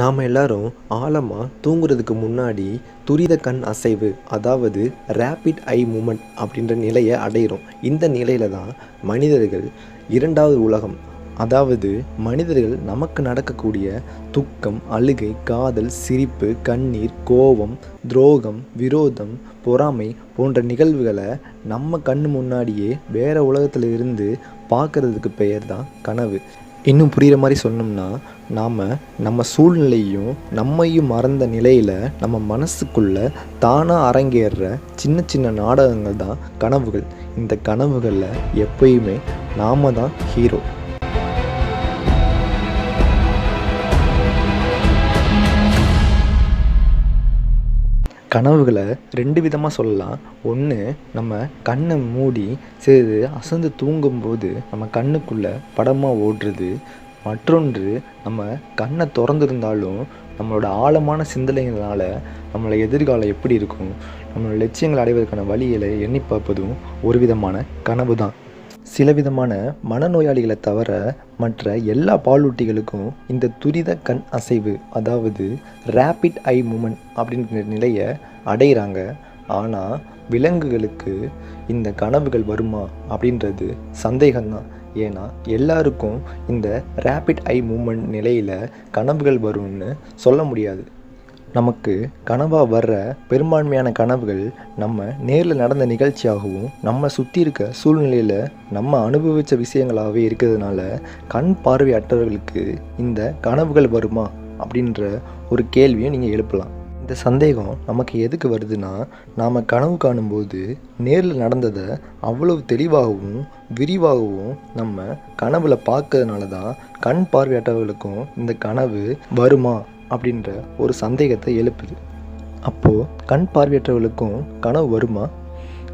நாம் எல்லாரும் ஆழமாக தூங்குறதுக்கு முன்னாடி துரித கண் அசைவு அதாவது ரேபிட் ஐ மூமெண்ட் அப்படின்ற நிலையை அடையிறோம். இந்த நிலையில தான் மனிதர்கள் இரண்டாவது உலகம். அதாவது மனிதர்கள் நமக்கு நடக்கக்கூடிய துக்கம் அழுகை காதல் சிரிப்பு கண்ணீர் கோபம் துரோகம் விரோதம் பொறாமை போன்ற நிகழ்வுகளை நம்ம கண் முன்னாடியே வேற உலகத்தில் இருந்து பார்க்கறதுக்கு பெயர் தான் கனவு. இன்னும் புரிகிற மாதிரி சொன்னோம்னா நாம் நம்ம சூழ்நிலையும் நம்மையும் மறந்த நிலையில் நம்ம மனசுக்குள்ள தானாக அரங்கேறுற சின்ன சின்ன நாடகங்கள் தான் கனவுகள். இந்த கனவுகளில் எப்பயுமே நாம தான் ஹீரோ கனவுகளை ரெண்டு விதமாக சொல்லலாம். ஒன்று நம்ம கண்ணை மூடி சிறிது அசந்து தூங்கும்போது நம்ம கண்ணுக்குள்ளே படமாக ஓடுறது. மற்றொன்று நம்ம கண்ணை திறந்திருந்தாலும் நம்மளோட ஆழமான சிந்தனைகளால் நம்மளோட எதிர்காலம் எப்படி இருக்கும்? நம்மளோட லட்சியங்களை அடைவதற்கான வழிகளை எண்ணி பார்ப்பதும் ஒரு விதமான கனவு தான் சில விதமான மனநோயாளிகளை தவிர மற்ற எல்லா பாலூட்டிகளுக்கும் இந்த துரித கண் அசைவு அதாவது ரேபிட் ஐ மூமெண்ட் அப்படின்ற நிலையை அடையிறாங்க. ஆனால் விலங்குகளுக்கு இந்த கனவுகள் வருமா அப்படின்றது சந்தேகம்தான். ஏன்னா எல்லாருக்கும் இந்த ரேபிட் ஐ மூமெண்ட் நிலையில் கனவுகள் வரும்னு சொல்ல முடியாது. நமக்கு கனவாக வர்ற பெரும்பான்மையான கனவுகள் நம்ம நேரில் நடந்த நிகழ்ச்சியாகவும் நம்ம சுற்றி இருக்க சூழ்நிலையில் நம்ம அனுபவித்த விஷயங்களாகவே இருக்கிறதுனால கண் பார்வையற்றவர்களுக்கு இந்த கனவுகள் வருமா அப்படின்ற ஒரு கேள்வியும் நீங்கள் எழுப்பலாம். இந்த சந்தேகம் நமக்கு எதுக்கு வருதுன்னா நாம் கனவு காணும்போது நேரில் நடந்ததை அவ்வளவு தெளிவாகவும் விரிவாகவும் நம்ம கனவுல பார்க்கறதுனால தான் கண் பார்வையற்றவர்களுக்கும் இந்த கனவு வருமா அப்படின்ற ஒரு சந்தேகத்தை எழுப்புது. அப்போது கண் பார்வையற்றவர்களுக்கும் கனவு வருமா?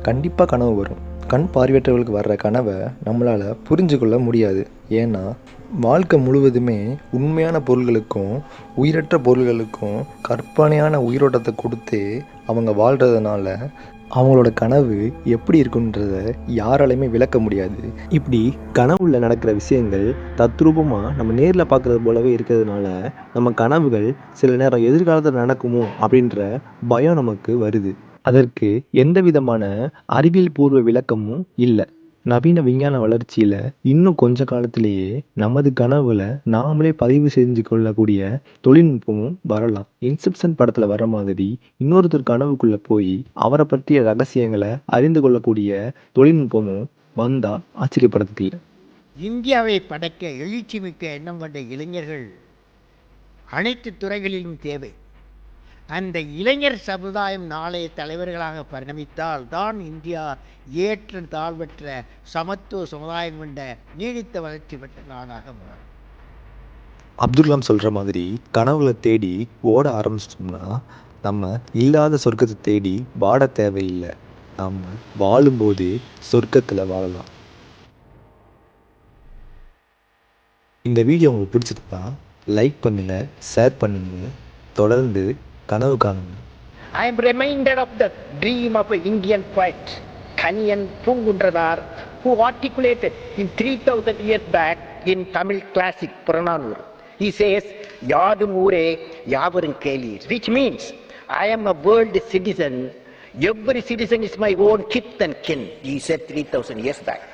கண்டிப்பாக கனவு வரும். கண் பார்வையற்றவர்களுக்கு வர்ற கனவை நம்மளால் புரிஞ்சு கொள்ள முடியாது. ஏன்னா வாழ்க்கை முழுவதுமே உண்மையான பொருள்களுக்கும் உயிரற்ற பொருள்களுக்கும் கற்பனையான உயிரோட்டத்தை கொடுத்து அவங்க வாழ்கிறதுனால அவங்களோட கனவு எப்படி இருக்குன்றத யாராலையுமே விளக்க முடியாது. இப்படி கனவுல நடக்கிற விஷயங்கள் தத்ரூபமாக நம்ம நேரில் பார்க்குறது போலவே இருக்கிறதுனால நம்ம கனவுகள் சில நேரம் எதிர்காலத்தில் நடக்குமோ அப்படின்ற பயம் நமக்கு வருது. அதற்கு எந்த விதமான அறிவியல் பூர்வ விளக்கமும் இல்லை. நவீன விஞ்ஞான வளர்ச்சியில் இன்னும் கொஞ்ச காலத்திலேயே நமது கனவுல நாமளே பதிவு செஞ்சு கொள்ளக்கூடிய தொழில்நுட்பமும் வரலாம். இன்செப்ஷன் படத்தில் வர மாதிரி இன்னொருத்தர் கனவுக்குள்ளே போய் அவரை பற்றிய ரகசியங்களை அறிந்து கொள்ளக்கூடிய தொழில்நுட்பமும் வந்தா ஆச்சரியப்படுறதுக்கு இல்லை. இந்தியாவை படைக்க எழுச்சி மிக்க எண்ணம் கொண்ட இளைஞர்கள் அனைத்து துறைகளிலும் தேவை. அந்த இளைஞர் சமுதாயம் நாளைய தலைவர்களாக பரிணமித்தால் தான் இந்தியா ஏற்ற தாழ்வற்ற சமத்துவ சமுதாயம் கொண்ட நீடித்த வளர்ச்சி பெற்ற நாடாக மாறும். சொல்கிற மாதிரி கனவுகளை தேடி ஓட ஆரம்பிச்சிட்டோம்னா நம்ம இல்லாத சொர்க்கத்தை தேடி வாட தேவையில்லை. நம்ம வாழும்போதே சொர்க்கத்தில் வாழலாம். இந்த வீடியோ உங்களுக்கு பிடிச்சிருந்தா லைக் பண்ணுங்கள் ஷேர் பண்ணுங்கள் தொடர்ந்து கனவு காணுங்க I am reminded of the dream of an Indian poet, kanyan Pungundranar, who articulated in 3000 years back in Tamil classic Purananur. He says, Yadum ure yavarum kelir, which means, I am a world citizen, every citizen is my own kith and kin, he said 3000 years back.